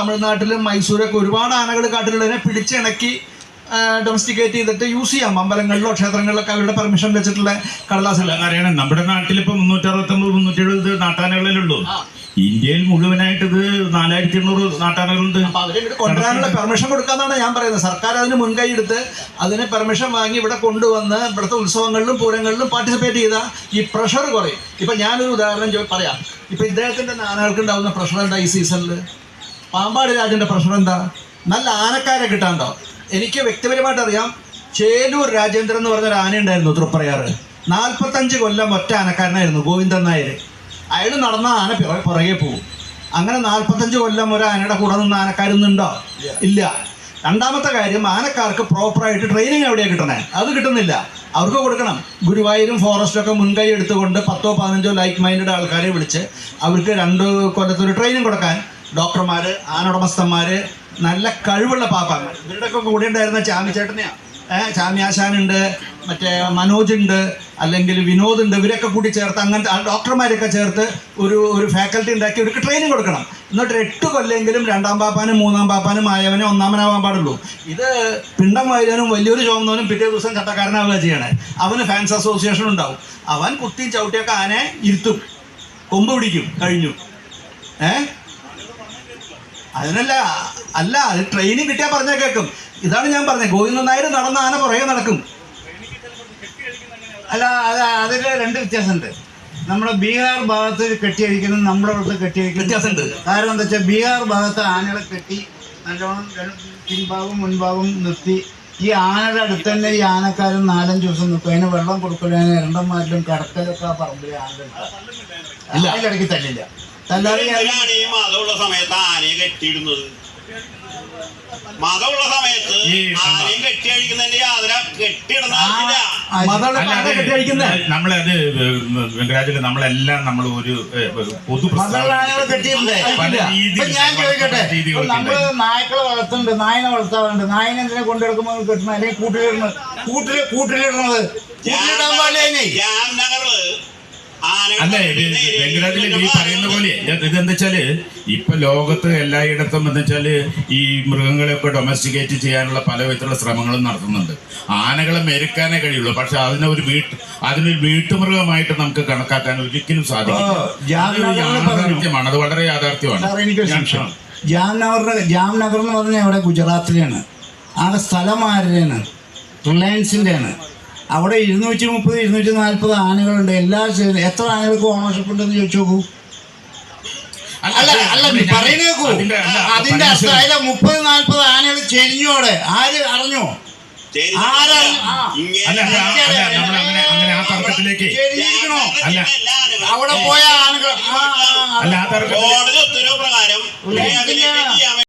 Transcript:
തമിഴ്നാട്ടിലും മൈസൂരൊക്കെ ഒരുപാട് ആനകൾ കാട്ടിലുള്ളതിനെ പിടിച്ചിണക്കി ഡൊമസ്റ്റിക്കേറ്റ് ചെയ്തിട്ട് യൂസ് ചെയ്യാം. അമ്പലങ്ങളിലോ ക്ഷേത്രങ്ങളിലൊക്കെ അവരുടെ പെർമിഷൻ വെച്ചിട്ടുള്ള കടലാസല്ല അറിയണം നമ്മുടെ നാട്ടിൽ ഇപ്പൊ മുന്നൂറ്റി അറുപത്തൊമ്പത് മുന്നൂറ്റി എഴുപത് നാട്ടാനകളിലുള്ളൂ ഇന്ത്യയിൽ മുഴുവനായിട്ട് ഇത് നാലായിരത്തി എണ്ണൂറ് നാട്ടാനകളുണ്ട് കൊണ്ടുവരാനുള്ള പെർമിഷൻ കൊടുക്കാന്നാണ് ഞാൻ പറയുന്നത്. സർക്കാർ അതിന് മുൻകൈ എടുത്ത് അതിന് പെർമിഷൻ വാങ്ങി ഇവിടെ കൊണ്ടുവന്ന് ഇവിടുത്തെ ഉത്സവങ്ങളിലും പൂരങ്ങളിലും പാർട്ടിസിപ്പേറ്റ് ചെയ്താൽ ഈ പ്രഷർ കുറയും. ഇപ്പൊ ഞാനൊരു ഉദാഹരണം പറയാം. ഇപ്പൊ ഇദ്ദേഹത്തിന്റെ നാനകൾക്ക് ഉണ്ടാവുന്ന പ്രഷർ എന്താ ഈ സീസണിൽ പാമ്പാടി രാജന്റെ പ്രശ്നം എന്താ? നല്ല ആനക്കാരെ കിട്ടാണ്ടോ? എനിക്ക് വ്യക്തിപരമായിട്ട് അറിയാം ചേലൂർ രാജേന്ദ്രൻ എന്ന് പറഞ്ഞൊരു ആന ഉണ്ടായിരുന്നു തൃപ്രയാറ് നാൽപ്പത്തഞ്ച് കൊല്ലം ഒറ്റ ആനക്കാരനായിരുന്നു ഗോവിന്ദൻ നായർ. അയാൾ നടന്ന ആന പിറ- പുറകെ പോകും. അങ്ങനെ നാൽപ്പത്തഞ്ച് കൊല്ലം ഒരു ആനയുടെ കൂടെ നിന്ന് ആനക്കാരൊന്നുണ്ടോ ഇല്ല. രണ്ടാമത്തെ കാര്യം ആനക്കാർക്ക് പ്രോപ്പറായിട്ട് ട്രെയിനിങ് എവിടെയാണ് കിട്ടണേ? അത് കിട്ടുന്നില്ല. അവർക്ക് കൊടുക്കണം. ഗുരുവായൂരും ഫോറസ്റ്റൊക്കെ മുൻകൈ എടുത്തുകൊണ്ട് പത്തോ പതിനഞ്ചോ ലൈക്ക് മൈൻഡഡ് ആൾക്കാരെ വിളിച്ച് അവർക്ക് രണ്ട് കൊല്ലത്തൊരു ട്രെയിനിങ് കൊടുക്കാൻ ഡോക്ടർമാർ ആനുടമസ്ഥന്മാർ നല്ല കഴിവുള്ള പാപ്പാങ്ങൾ. ഇവരുടെയൊക്കെ കൂടെ ഉണ്ടായിരുന്ന ചാമിച്ചേട്ടനെയാണ് ഏഹ് ചാമ്യാശാനുണ്ട് മറ്റേ മനോജ് ഉണ്ട് അല്ലെങ്കിൽ വിനോദ് ഉണ്ട് ഇവരൊക്കെ കൂടി ചേർത്ത് അങ്ങനത്തെ ഡോക്ടർമാരൊക്കെ ചേർത്ത് ഒരു ഒരു ഫാക്കൽറ്റി ഉണ്ടാക്കി ഇവർക്ക് ട്രെയിനിങ് കൊടുക്കണം. എന്നിട്ട് എട്ട് കൊല്ലെങ്കിലും രണ്ടാം പാപ്പാനും മൂന്നാം പാപ്പാനും ആയവനെ ഒന്നാമനാവാൻ പാടുള്ളൂ. ഇത് പിണ്ടം വായനും വലിയൊരു ചോന്നവനും പിറ്റേ ദിവസം ചട്ടക്കാരനാവുക ചെയ്യണേ. അവന് ഫാൻസ് അസോസിയേഷൻ ഉണ്ടാവും. അവൻ കുത്തിയും ചവിട്ടിയൊക്കെ ആനെ ഇരുത്തും. കൊമ്പ് പിടിക്കും കഴിഞ്ഞു. ഏ? അതിനല്ല അല്ല അത് ട്രെയിനിങ് കിട്ടിയാൽ പറഞ്ഞാൽ കേൾക്കും. ഇതാണ് ഞാൻ പറഞ്ഞത് ഗോവിന്ദൻ നായർ നടന്ന ആന പുറകെ നടക്കും. അല്ല അത് അതിൽ രണ്ട് വ്യത്യാസമുണ്ട്. നമ്മുടെ ബീഹാർ ഭാഗത്ത് കെട്ടിയഴിക്കുന്നത് നമ്മുടെ അടുത്ത് കെട്ടിയഴിക്കുന്ന വ്യത്യാസമുണ്ട്. കാരണം എന്താ വെച്ചാൽ ബീഹാർ ഭാഗത്ത് ആനകളെ കെട്ടി നല്ലോണം പിൻഭാഗം മുൻഭാഗവും നിർത്തി. ഈ ആനയുടെ അടുത്ത് തന്നെ ഈ ആനക്കാരൻ നാലഞ്ച് ദിവസം നിൽക്കും അതിന് വെള്ളം കൊടുക്കലും രണ്ടന്മാരിലും കടക്കലൊക്കെ ആ പറമ്പിൽ ആനകളുണ്ട് അതിലിടയ്ക്ക് തല്ലില്ല. എന്തിനാണ് ഈ മതമുള്ള സമയത്ത് ആനയെ കെട്ടിയിടുന്നത്? മതമുള്ള സമയത്ത് ആനയും കെട്ടി അഴിക്കുന്നതിന്റെ യാതൊരു കെട്ടിയിടുന്ന ആവശ്യമില്ല. കെട്ടി നമ്മളത് വെങ്കരാജിൽ നമ്മളെല്ലാം നമ്മൾ ഒരു പൊതു ഞാൻ ചോദിക്കട്ടെ? നമ്മൾ നായ്ക്കളെ വളർത്തുന്നുണ്ട് നായനെ വളർത്താറുണ്ട്. നായനെന്തിനെ കൊണ്ടെടുക്കുമ്പോൾ കെട്ടണം അല്ലെങ്കിൽ കൂട്ടിലിടുന്നത്? കൂട്ടിൽ കൂട്ടിലിടുന്നത്? കൂട്ടിലിടാൻ പാടില്ലേ അല്ല ഇത് വെങ്കരാജിൽ ഈ പറയുന്ന പോലെ ഇത് ഇതെന്താ വെച്ചാൽ ഇപ്പൊ ലോകത്ത് എല്ലായിടത്തും എന്താ വെച്ചാൽ ഈ മൃഗങ്ങളെയൊക്കെ ഡൊമസ്റ്റിക്കേറ്റ് ചെയ്യാനുള്ള പല വിധത്തിലുള്ള ശ്രമങ്ങളും നടത്തുന്നുണ്ട്. ആനകളെ മെരുക്കാനേ കഴിയുള്ളൂ. പക്ഷെ അതിനെ ഒരു വീട്ട് അതിനൊരു വീട്ടുമൃഗമായിട്ട് നമുക്ക് കണക്കാക്കാൻ ഒരിക്കലും സാധിക്കും അത് വളരെ യാഥാർത്ഥ്യമാണ്. ജാംനഗറിന്റെ ജാംനഗർ എന്ന് പറഞ്ഞാൽ അവിടെ ഗുജറാത്തിലാണ് ആ സ്ഥലം ആരുടെയാണ്? റിലയൻസിന്റെ ആണ് അവിടെ ഇരുന്നൂറ്റി മുപ്പത് ഇരുന്നൂറ്റി നാൽപ്പത് ആനകളുണ്ട്. എല്ലാ എത്ര ആനകൾക്ക് ഓണർഷിപ്പ് ഉണ്ടെന്ന് ചോദിച്ചു നോക്കൂ. അല്ല അല്ല നീ പറയുന്നത് അതിന്റെ അർത്ഥം അതിലെ മുപ്പത് നാൽപ്പത് ആനകൾ ചെരിഞ്ഞോടെ ആര് അറിഞ്ഞോ? അല്ല തർക്കത്തിലേക്ക്. അവിടെ പോയ ആനകൾ. അല്ല ആ